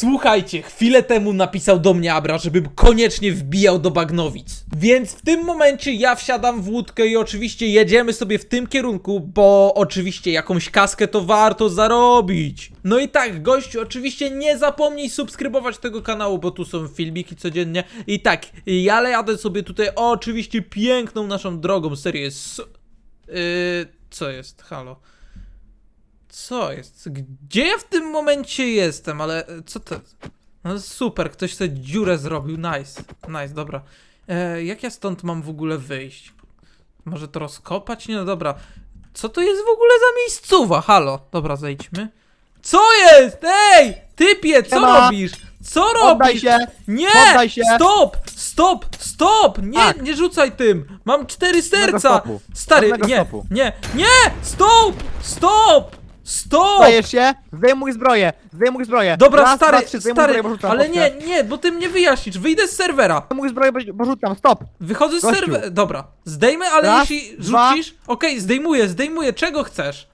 Słuchajcie, chwilę temu napisał do mnie Abra, żebym koniecznie wbijał do Bagnowic. Więc w tym momencie ja wsiadam w łódkę i oczywiście jedziemy sobie w tym kierunku, bo oczywiście jakąś kaskę to warto zarobić. No i tak, gościu, oczywiście nie zapomnij subskrybować tego kanału, bo tu są filmiki codziennie. I tak, ja jadę sobie tutaj oczywiście piękną naszą drogą, su- Yy, co jest? Halo? Co jest? Gdzie ja w tym momencie jestem? Ale e, co to? No super, ktoś sobie dziurę zrobił. Nice, nice, dobra. E, jak ja stąd mam w ogóle wyjść? Może to rozkopać? Nie, no dobra. Co to jest w ogóle za miejscowa? Halo, dobra, zejdźmy. Co jest? Ej! Typie, co Siema. robisz? Co robisz? się! Nie! Poddaj się! Stop! Stop! Stop! Nie, Tak. nie rzucaj tym! Mam cztery serca! stopu. Stary, Żadnego nie, stopu. nie, nie! Stop! Stop! Stop! Zdajesz się? Zdejmuj zbroję! Zdejmuj zbroję! Dobra, Raz, stary, dwa, trzy, zdejmuj stary, zbroję, bo rzucam, ale nie, nie, bo ty mnie wyjaśnisz. Wyjdę z serwera. Zdejmuj zbroję, bo, bo rzucam, stop! Wychodzę z Gościu. serwera. Dobra, zdejmę, ale Raz, jeśli dwa. rzucisz. Okej, zdejmuję, zdejmuję. Czego chcesz?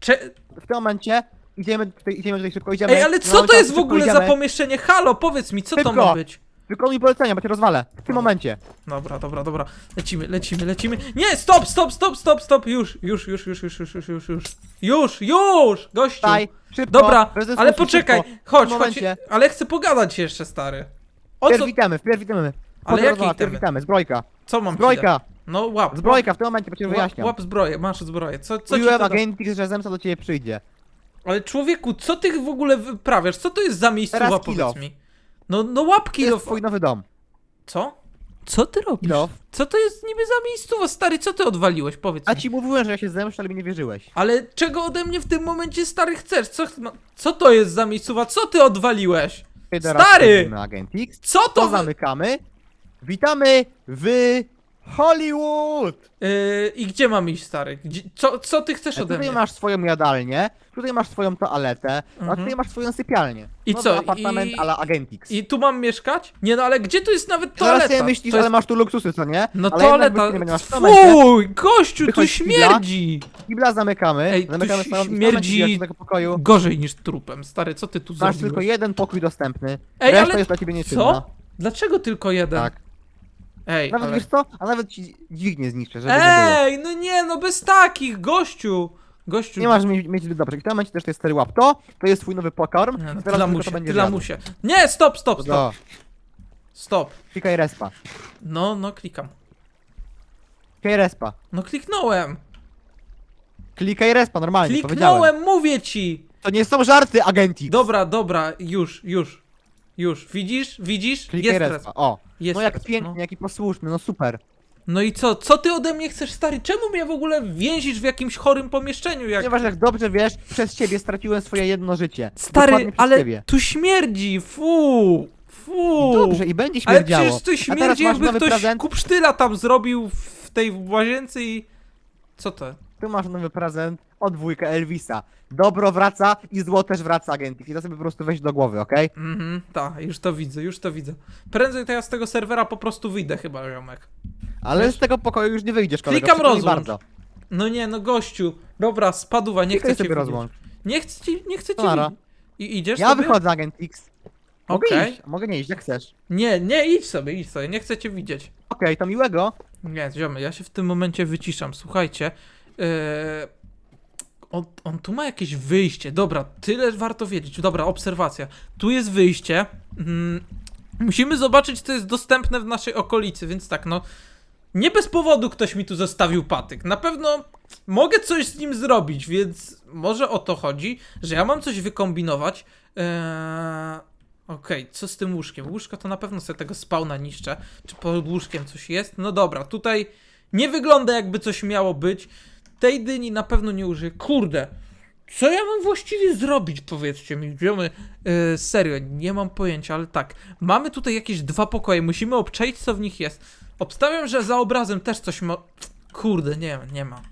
Cze... W tym momencie idziemy tutaj, idziemy tutaj szybko, idziemy. Ej, ale co to jest w szybko ogóle za idziemy. pomieszczenie? Halo, powiedz mi, co to Szybko. ma być? Wykonuj polecenia, bo cię rozwalę. W tym momencie. Dobra, dobra, dobra. Lecimy, lecimy, lecimy. Nie, stop, stop, stop, stop, stop. Już, już, już, już, już, już, już, już, już. Już, już, gościu. Staj, szybko. Dobra, ale poczekaj, szybko. chodź, W tym chodź. momencie. Ale chcę pogadać jeszcze, stary. O Wpierw co, witamy, wpierw witamy. Ale Chodź, jakie rozwala, wpierw itemy? witamy, zbrojka. co mam ci Zbrojka, dać? No łap. zbrojka, w tym momencie, bo cię Łap, wyjaśniam. łap zbroję, masz zbroję. Co, co ci Mówiłem to da? agentix, że zemsta do ciebie przyjdzie. Ale człowieku, co ty w ogóle wyprawiasz? Co to jest za miejscowa, Teraz powiedz mi? No, no łap To kilo. jest twój nowy dom. Co? Co ty robisz? Kilof. Co to jest niby za miejscowa, stary? Co ty odwaliłeś? Powiedz A mi. ci mówiłem, że ja się zemszczę, ale mi nie wierzyłeś. Ale czego ode mnie w tym momencie, stary, chcesz? Co, no, co to jest za miejscowa? Co ty odwaliłeś? Stary! Co To to wy... zamykamy. Witamy w Hollywood! Yy, I gdzie mam iść, stary? Gdzie, co, co ty chcesz ode Tutaj mnie? masz swoją jadalnię, tutaj masz swoją toaletę, a Mhm. tutaj masz swoją sypialnię. I Nowy co, apartament i- a la Agentix. I tu mam mieszkać? Nie no, ale gdzie tu jest nawet Teraz toaleta? sobie myślisz, To jest... ale masz tu luksusy, co nie? No ale jednak toaleta... nie masz w tym momencie. Fuj, gościu, tu Wychodź z kibla. śmierdzi! Kibla zamykamy, Ej, tu zamykamy swoją śmierdzi- do tego pokoju. Gorzej niż trupem, stary, co ty tu Masz zrobiłeś? tylko jeden pokój dostępny. Ej, Reszta ale jest dla ciebie nieczynna. Co? Dlaczego tylko jeden? Tak. Ej, Nawet ale... wiesz co? A nawet ci dźwignię zniszczę, żeby nie było. Ej, no nie, no bez takich, gościu! Gościu... Nie masz mieć, mieć dobrze. I w tym momencie też to jest stary łap. To, to jest twój nowy pokarm. Nie, no, Teraz ty tylko to będzie. Nie, stop, stop, stop, No, stop. klikaj respa. No, no, klikam. Klikaj respa. No kliknąłem! Klikaj respa, normalnie, powiedziałem. Kliknąłem, mówię ci! To nie są żarty, agenti. Dobra, dobra, już, już. Już, widzisz, widzisz? Klikaj Jest respa. O. Jest No jak respa, pięknie, no. jaki posłuszny, no super. No i co? Co ty ode mnie chcesz, stary? Czemu mnie w ogóle więzisz w jakimś chorym pomieszczeniu? Jak... Ponieważ jak dobrze wiesz, przez ciebie straciłem swoje jedno życie. Stary, Dokładnie przez ale ciebie. tu śmierdzi, fu, fu. Dobrze, i będzie ale śmierdziało. przecież tu A teraz śmierdzi masz jakby nowy ktoś prezent. kupsztyla tam zrobił w tej łazience i... Co to? Tu masz nowy prezent od wujka Elvisa. Dobro wraca i zło też wraca, agentów. I to sobie po prostu weź do głowy, okej? Mhm, tak, już to widzę, już to widzę. Prędzej to ja z tego serwera po prostu wyjdę chyba, ziomek. Ale Wiesz- z tego pokoju już nie wyjdziesz, kolego. Klikam przykro mi rozłącz. bardzo. No nie, no gościu. Dobra, spaduwa, nie Klikaj chcę cię sobie widzieć. rozłącz. Nie chcę ci, nie chcę cię Nara. widzieć. I idziesz Ja sobie? wychodzę, agent X. Mogę Okej. iść, mogę nie iść, jak chcesz. Nie, nie, idź sobie, idź sobie, nie chcę cię widzieć. Okej, to miłego. Nie, ziomy, ja się w tym momencie wyciszam. Słuchajcie, yy, on, on tu ma jakieś wyjście. Dobra, tyle warto wiedzieć. Dobra, obserwacja. Tu jest wyjście. Mm, musimy zobaczyć, co jest dostępne w naszej okolicy, więc tak, no. Nie bez powodu ktoś mi tu zostawił patyk. Na pewno mogę coś z nim zrobić, więc może o to chodzi, że ja mam coś wykombinować. Eee, Okej, co z tym łóżkiem? Łóżko to na pewno sobie tego spawna niszczę. Czy pod łóżkiem coś jest? No dobra, tutaj nie wygląda jakby coś miało być. Tej dyni na pewno nie użyję. Kurde, co ja mam właściwie zrobić, powiedzcie mi. Wiemy, yy, serio, nie mam pojęcia, ale tak. Mamy tutaj jakieś dwa pokoje, musimy obczaić, co w nich jest. Obstawiam, że za obrazem też coś ma... Kurde, nie, nie ma.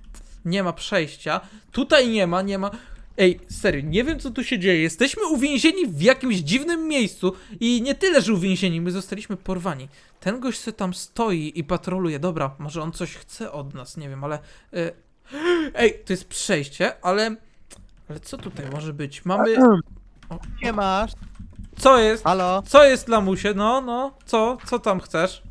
Nie ma przejścia. Tutaj nie ma, nie ma... Ej, serio, nie wiem co tu się dzieje. Jesteśmy uwięzieni w jakimś dziwnym miejscu i nie tyle, że uwięzieni, my zostaliśmy porwani. Ten gość se tam stoi i patroluje. Dobra, może on coś chce od nas, nie wiem, ale... y, Ej, to jest przejście, ale... Ale co tutaj może być? Mamy... Gdzie masz? Co jest? Halo? Co jest, lamusie? No, no, co? Co tam chcesz?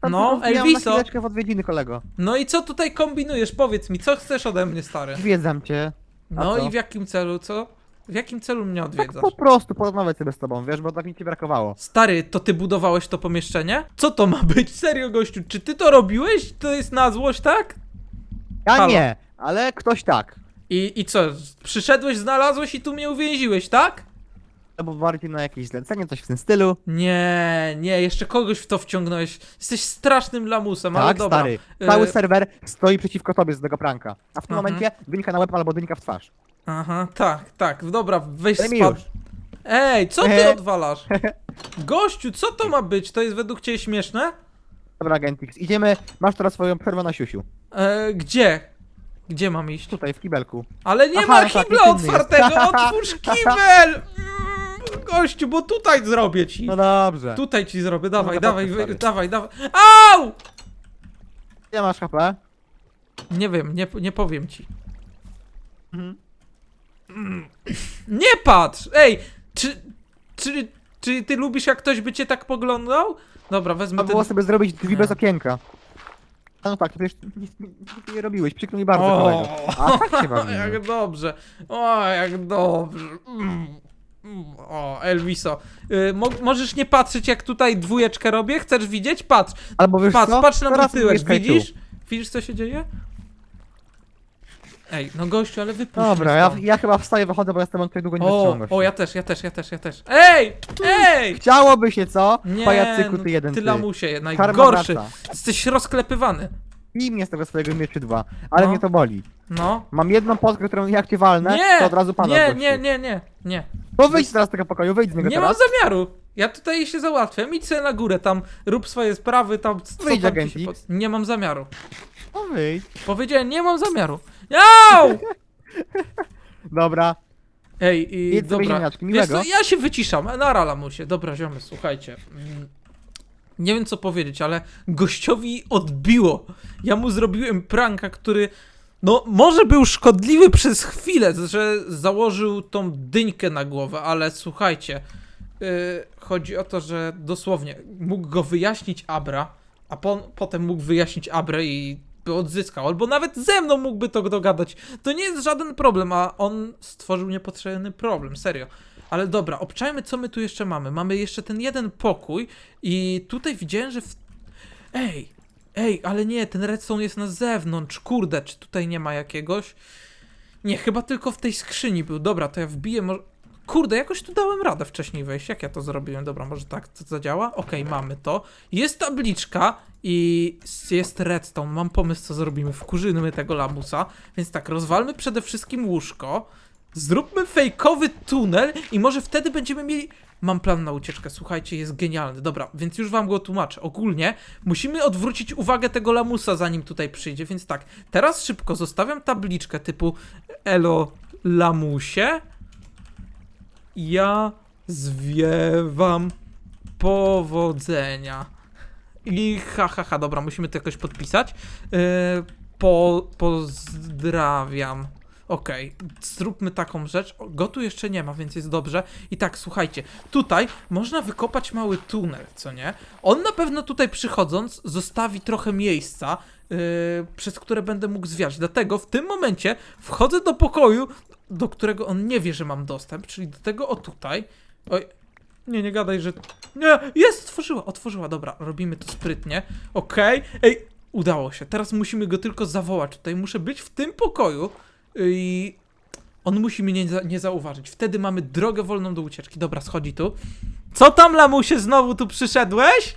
Tam No, tylko wbijam Elviso. na chwileczkę w odwiedziny, kolego. No i co tutaj kombinujesz? Powiedz mi, co chcesz ode mnie, stary? Odwiedzam cię. No co? i w jakim celu, co? W jakim celu mnie Tak odwiedzasz? po prostu porozmawiać sobie z tobą, wiesz, bo tak mi ci brakowało. Stary, to ty budowałeś to pomieszczenie? Co to ma być? Serio, gościu, czy ty to robiłeś? To jest na złość, tak? Ja Halo. nie, ale ktoś tak. I, I co, przyszedłeś, znalazłeś i tu mnie uwięziłeś, tak? Albo bardziej na jakieś zlecenie, coś w tym stylu. Nie, nie, jeszcze kogoś w to wciągnąłeś. Jesteś strasznym lamusem, ale tak, dobra. stary. Y, Cały serwer stoi przeciwko tobie z tego pranka. A w tym Mhm. momencie dyńka na łeb albo dyńka w twarz. Aha, tak, tak, dobra, weź mi spad. już. Ej, co ty Ehe. odwalasz? Gościu, co to ma być? To jest według ciebie śmieszne? Dobra, Gentix, idziemy. Masz teraz swoją przerwę na siusiu. E, gdzie? Gdzie mam iść? Tutaj, w kibelku. Ale nie Aha, ma no tak, kibla jest otwartego, otwórz kibel! Mm, Gościu, bo tutaj zrobię ci. No dobrze. Tutaj ci zrobię, dawaj, dawaj, wy, stary. dawaj, dawaj. Au! Gdzie masz HP? Nie wiem, nie, nie powiem ci. Mhm. Nie patrz! Ej, czy, czy, czy ty lubisz jak ktoś by cię tak poglądał? Dobra, wezmę Trzeba ten... było sobie zrobić drzwi Nie. bez okienka. A no tak, to przecież nic, nic, nic nie robiłeś, przykro mi bardzo, O, kolego. A tak się bawimy. jak dobrze. O, jak dobrze. Mm, mm, O, Elviso. Y, mo możesz nie patrzeć jak tutaj dwójeczkę robię? Chcesz widzieć? Patrz, Albo wiesz patrz, co? patrz na mój Teraz tyłek, widzisz? Widzisz co się dzieje? Ej, no gościu, ale wypuść Dobra, mnie ja, stąd. ja chyba wstaję, wychodzę, bo jestem tutaj długo nie O, o, ja też, ja też, ja też, ja też. Ej! Ej! Chciałoby się, co? Nie, Pajacyku, no, ty jeden ty lamusie, Karma najgorszy. wraca. Jesteś rozklepywany. I mnie z tego swojego mieczydła, ale No. mnie to boli. No. Mam jedną podkę, którą jak cię walnę, Nie, to od razu pada nie, nie, nie, nie, nie. To wyjdź teraz z tego pokoju, wyjdź z niego Nie mam teraz. zamiaru. Ja tutaj się załatwiam. Idź sobie na górę, tam rób swoje sprawy, tam co Wyjdź, tam ci agentik. się pod... Nie mam zamiaru. No wyjdź. Powiedziałem, nie mam zamiaru. Jau! Dobra, Ej, i Jedz sobie dobra. ziemniaczki, Wiesz co, ja się wyciszam. Nara lamusie. Dobra, ziomy, słuchajcie. Mm, Nie wiem co powiedzieć, ale gościowi odbiło. Ja mu zrobiłem pranka, który no może był szkodliwy przez chwilę, że założył tą dyńkę na głowę, ale słuchajcie, yy, chodzi o to, że dosłownie mógł go wyjaśnić Abra, a po, potem mógł wyjaśnić Abrę i by odzyskał, albo nawet ze mną mógłby to dogadać. To nie jest żaden problem, a on stworzył niepotrzebny problem, serio. Ale dobra, obczajmy co my tu jeszcze mamy. Mamy jeszcze ten jeden pokój i tutaj widziałem, że w... Ej, ej, ale nie, ten redstone jest na zewnątrz, kurde, czy tutaj nie ma jakiegoś? Nie, chyba tylko w tej skrzyni był. Dobra, to ja wbiję może... Kurde, jakoś tu dałem radę wcześniej wejść. Jak ja to zrobiłem? Dobra, może tak to zadziała? Okej, mamy to. Jest tabliczka i jest redstone. Mam pomysł, co zrobimy. Wkurzymy tego lamusa. Więc tak, rozwalmy przede wszystkim łóżko. Zróbmy fejkowy tunel i może wtedy będziemy mieli... Mam plan na ucieczkę, słuchajcie, jest genialny. Dobra, więc już wam go tłumaczę. Ogólnie musimy odwrócić uwagę tego lamusa, zanim tutaj przyjdzie, więc tak. Teraz szybko zostawiam tabliczkę typu Elo lamusie. Ja zwiewam powodzenia. I ha, ha, ha, dobra, musimy to jakoś podpisać. Yy, po, pozdrawiam. Okej, zróbmy taką rzecz. O, Go tu jeszcze nie ma, więc jest dobrze. I tak, słuchajcie, tutaj można wykopać mały tunel, co nie? On na pewno tutaj przychodząc zostawi trochę miejsca, yy, przez które będę mógł zwiać. Dlatego w tym momencie wchodzę do pokoju, do którego on nie wie, że mam dostęp, czyli do tego o tutaj. Oj, nie, nie gadaj, że... Nie, jest, otworzyła, otworzyła, dobra, robimy to sprytnie. Okej, ej, udało się. Teraz musimy go tylko zawołać tutaj. Muszę być w tym pokoju i on musi mnie nie, za, nie zauważyć. Wtedy mamy drogę wolną do ucieczki. Dobra, schodzi tu. Co tam, lamusie, znowu tu przyszedłeś?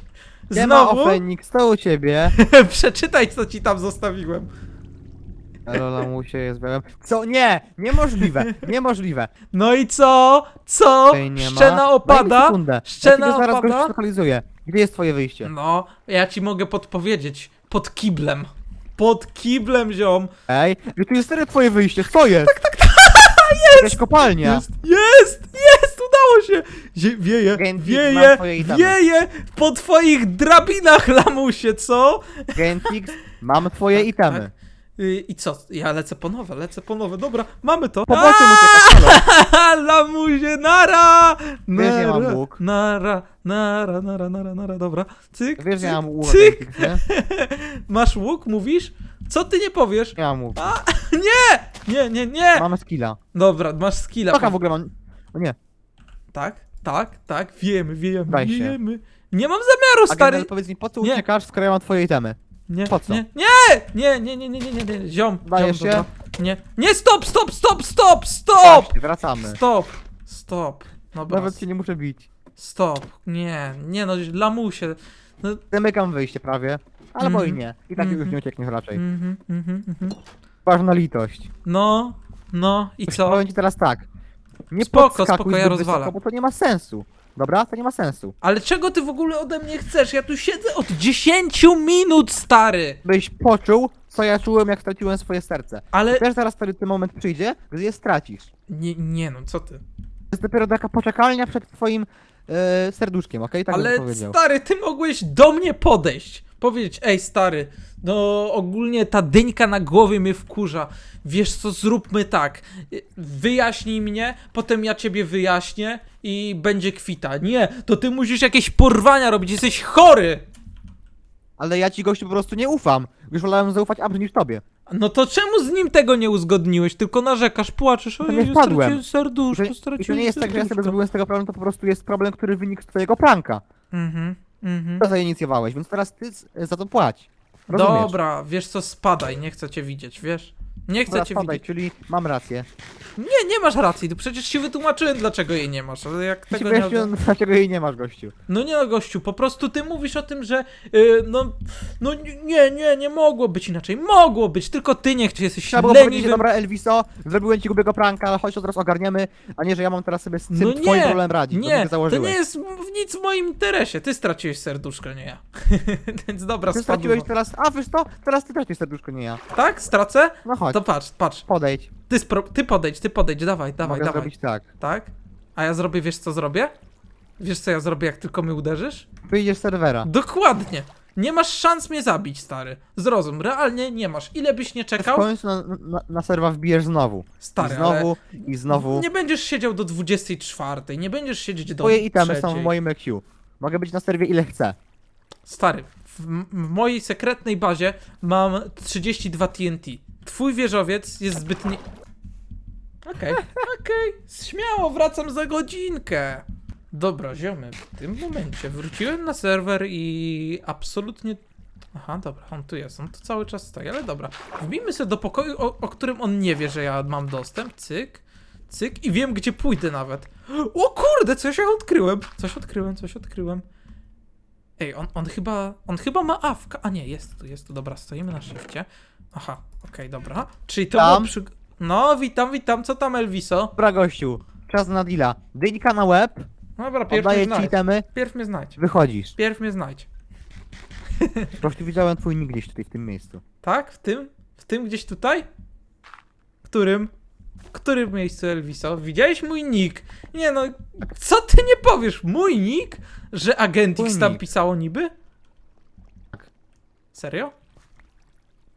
nie ma Znowu? Feniks, to u ciebie. Przeczytaj, co ci tam zostawiłem. Lola mu się jest białem. Co? Nie! Niemożliwe! Niemożliwe! No i co? Co? Tutaj nie ma. Szczena Daj mi opada? sekundę. Szczena ja zaraz opada? Gdzie jest twoje wyjście? No, ja ci mogę podpowiedzieć. Pod kiblem. Pod kiblem, ziom. Ej, i tu jest serio twoje wyjście, co jest? Tak, tak, tak! Jest! Jakaś kopalnia! Jest, jest, jest, udało się. Zie, wieje, wieje, twoje itemy. wieje po twoich drabinach, lamusie, co? Gentix, mam twoje itemy. Y, I co? Ja lecę po nowe, lecę po nowe. Dobra, mamy to. Po bocie mu. Haha, lamusie, nara! Wiesz, nie mam Nara, łuk. nara, nara, nara, nara, nara, dobra. Cyk, Wiesz, ja cyk, mam łuk, cyk. Nie? Masz łuk, mówisz? Co ty nie powiesz? Nie mam łuk. A, nie! Nie, nie, nie! Mamy skilla. Dobra, masz skilla. Jaka w ogóle mam... O nie. Tak, tak, tak, wiemy, wiemy, Daj się. wiemy. Nie mam zamiaru, stary! Agent, powiedz mi, po co Nie. uciekasz, skoro ja mam twoje itemy? Nie, po co? Nie, nie, nie, nie, nie, nie, nie, nie, nie, ziom, Dajesz ziom, się? dobra. Nie, nie, stop, stop, stop, stop, stop! Właśnie, wracamy. Stop, stop, dobra, Nawet cię nie muszę bić. stop, nie, nie no, lamusie. No, Zamykam wyjście prawie. I Mhm. nie. I tak już Mhm. nie uciekniesz raczej. mhm, mhm, mhm. Ważna litość. No, no i co? Powiem ci teraz tak. Nie Spoko, podskakuj spoko, ja zbyt. Wysoko, bo to nie ma sensu. Dobra? To nie ma sensu. Ale czego ty w ogóle ode mnie chcesz? Ja tu siedzę od 10 minut, stary! Byś poczuł, co ja czułem, jak straciłem swoje serce. Ale, Też zaraz wtedy ten moment przyjdzie, gdy je stracisz. To nie, nie no, co ty? jest dopiero taka poczekalnia przed twoim e, serduszkiem, okej? Tak bym Ale powiedział. stary, ty mogłeś do mnie podejść. Powiedzieć, ej stary, no ogólnie ta dyńka na głowie mnie wkurza. Wiesz co, zróbmy tak. Wyjaśnij mnie, potem ja ciebie wyjaśnię i będzie kwita. Nie, to ty musisz jakieś porwania robić, jesteś chory! Ale ja ci gościu po prostu nie ufam. Już wolałem zaufać Abrzy niż tobie. No to czemu z nim tego nie uzgodniłeś? Tylko narzekasz, płaczesz, nie oj, wpadłem. straciłem serduszko, straciłem to nie jest tak, że ja sobie serduszko. zrobiłem z tego problem, to po prostu jest problem, który wynikł z twojego pranka. Mhm, mhm. To zainicjowałeś, więc teraz ty z- za to płać. Rozumiesz? Dobra, wiesz co, spadaj, nie chcę cię widzieć, wiesz? Nie chcę Dobra, cię spadaj, widzieć. czyli mam rację. Nie, nie masz racji, tu przecież ci wytłumaczyłem, dlaczego jej nie masz, ale jak tego nie... wyjaśniłem, dlaczego jej nie masz, gościu. No nie no, gościu, po prostu ty mówisz o tym, że y, no, no nie, nie, nie mogło być inaczej, mogło być, tylko ty nie chcesz, jesteś Trzeba było powiedzieć, leniwy. dobra Elviso, zrobiłem ci głupiego pranka, ale chodź to teraz ogarniemy, a nie, że ja mam teraz sobie z tym No twoim nie, problemem radzić, bo Nie, to założyłeś. nie jest w nic w moim interesie, ty straciłeś serduszko, nie ja. Więc dobra, Ty straciłeś teraz, a wiesz to, teraz ty tracisz serduszko, nie ja. Tak, stracę? No chodź, To patrz, patrz, podejdź, ty, spro- ty podejdź, ty podejdź, dawaj, dawaj, mogę dawaj. zrobić tak. Tak? A ja zrobię, wiesz co zrobię? Wiesz co ja zrobię, jak tylko mnie uderzysz? Wyjdziesz z serwera. Dokładnie. Nie masz szans mnie zabić, stary. Zrozum, realnie nie masz. Ile byś nie W czekał? końcu na, na, na serwa wbijesz znowu. Stary, I znowu, i znowu. nie będziesz siedział do 24, nie będziesz siedzieć do Twoje itemy są w moim EQ. Mogę być na serwie ile chcę. Stary, w, w mojej sekretnej bazie mam 32 TNT. Twój wieżowiec jest zbytnie... Okej, okej, śmiało, wracam za godzinkę. Dobra, ziomy, w tym momencie wróciłem na serwer i absolutnie... Aha, dobra, on tu jest, on tu cały czas stoi, ale dobra. Wbijmy sobie do pokoju, o, o którym on nie wie, że ja mam dostęp. Cyk, cyk i wiem, gdzie pójdę nawet. O kurde, coś ja odkryłem. Coś odkryłem, coś odkryłem. Ej, on, on chyba, on chyba ma awka. A nie, jest tu, jest tu, dobra, stoimy na shifcie. Aha, okej, dobra. Czyli to Tam. było przy... No, witam, witam, co tam Elviso? Dobra gościu, czas na deala. Dyńka na łeb, Dobra, pierw mnie ci znajdź. itemy, Pierw mnie znajdź. wychodzisz. Pierw mnie znajdź. Po prostu widziałem twój nick gdzieś tutaj w tym miejscu. Tak? W tym? W tym gdzieś tutaj? Którym? W którym miejscu Elviso? Widziałeś mój nick? Nie no, co ty nie powiesz? Mój nick? Że Agentix Twój tam nick. pisało niby? Serio?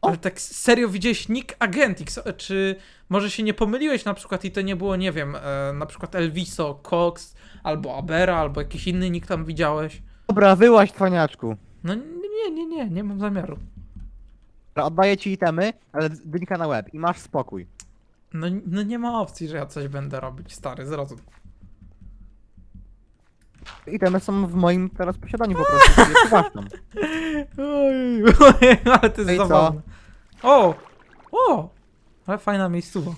Ale tak serio widziałeś nick Agentix? E, Czy może się nie pomyliłeś na przykład i to nie było, nie wiem, e, na przykład Elviso, Cox, albo Abera, albo jakiś inny nick tam widziałeś? Dobra, wyłaź twaniaczku. No nie, nie, nie, nie mam zamiaru. Dobra, Oddaję ci itemy, ale dyńka na łeb i masz spokój. No, no nie ma opcji, że ja coś będę robić, stary, zrozum. Itemy są w moim teraz posiadaniu po prostu, je ojej, ale to jest No i co? zabawne. O! O! Ale fajna miejscowa.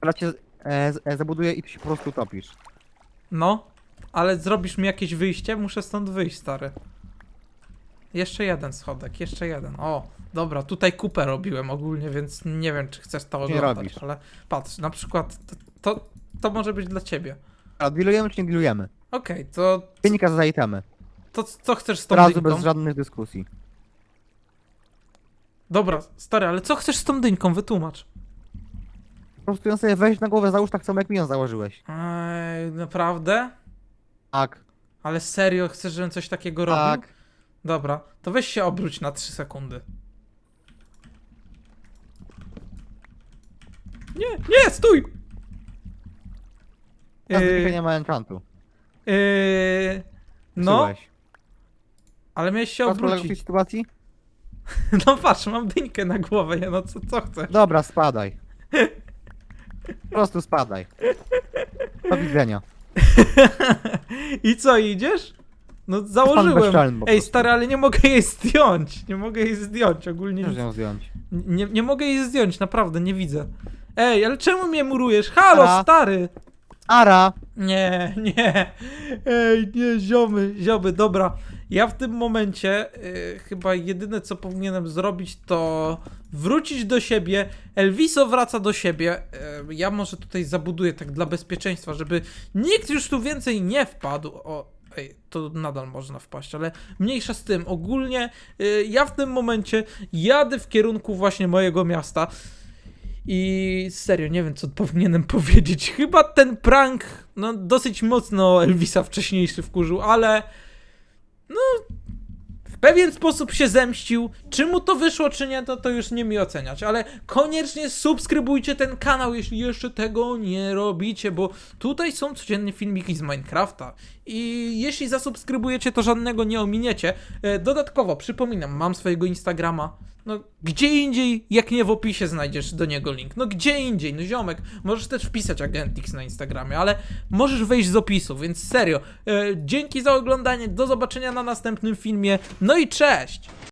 Teraz cię e, z- e, zabuduję i ty się po prostu utopisz. No, ale zrobisz mi jakieś wyjście? Muszę stąd wyjść, stary. Jeszcze jeden schodek, jeszcze jeden. O, dobra, tutaj kupę robiłem ogólnie, więc nie wiem, czy chcesz to Nie oglądać, robisz. ale patrz, na przykład to, to, to może być dla ciebie. A czy nie dealujemy? Okej, to, Dyńka za itemy. to co chcesz z tą razu dynką? bez żadnych dyskusji. Dobra, stary, ale co chcesz z tą dyńką? Wytłumacz. Po prostu ją sobie weź na głowę, załóż tak samo jak mi ją założyłeś. Ej, naprawdę? Tak, Ale serio chcesz, żebym coś takiego robił? tak. Dobra, to weź się obróć na 3 sekundy. Nie, nie, stój! Teraz Yy, nie ma enchantu. Yy, no, ale miałeś się Co polega w tej obrócić. sytuacji? No patrz, mam dyńkę na głowę, ja no co, co chcesz? Dobra, spadaj. Po prostu spadaj. Do widzenia. I co, idziesz? No założyłem. Ej, stary, ale nie mogę jej zdjąć. Nie mogę jej zdjąć, ogólnie Nie widzę. ją zdjąć. Nie, nie mogę jej zdjąć, naprawdę, nie widzę. Ej, ale czemu mnie murujesz? Halo, Ara. stary! Ara! Nie, nie. Ej, nie, ziomy, ziomy, dobra. Ja w tym momencie y, chyba jedyne co powinienem zrobić to wrócić do siebie. Elviso wraca do siebie. Y, ja może tutaj zabuduję tak dla bezpieczeństwa, żeby nikt już tu więcej nie wpadł. O, to nadal można wpaść, ale mniejsza z tym. Ogólnie y, ja w tym momencie jadę w kierunku właśnie mojego miasta. I serio, nie wiem, co powinienem powiedzieć. Chyba ten prank, no, dosyć mocno Elvisa wcześniejszy wkurzył, ale. No. Pewien sposób się zemścił. Czy mu to wyszło, czy nie, to, to już nie mi oceniać. Ale koniecznie subskrybujcie ten kanał, jeśli jeszcze tego nie robicie, bo tutaj są codziennie filmiki z Minecrafta. I jeśli zasubskrybujecie, to żadnego nie ominiecie. E, Dodatkowo, przypominam, mam swojego Instagrama. No, gdzie indziej, jak nie w opisie znajdziesz do niego link. No, gdzie indziej, no ziomek. Możesz też wpisać Agentix na Instagramie, ale możesz wejść z opisu, więc serio. E, dzięki za oglądanie, do zobaczenia na następnym filmie. No i cześć!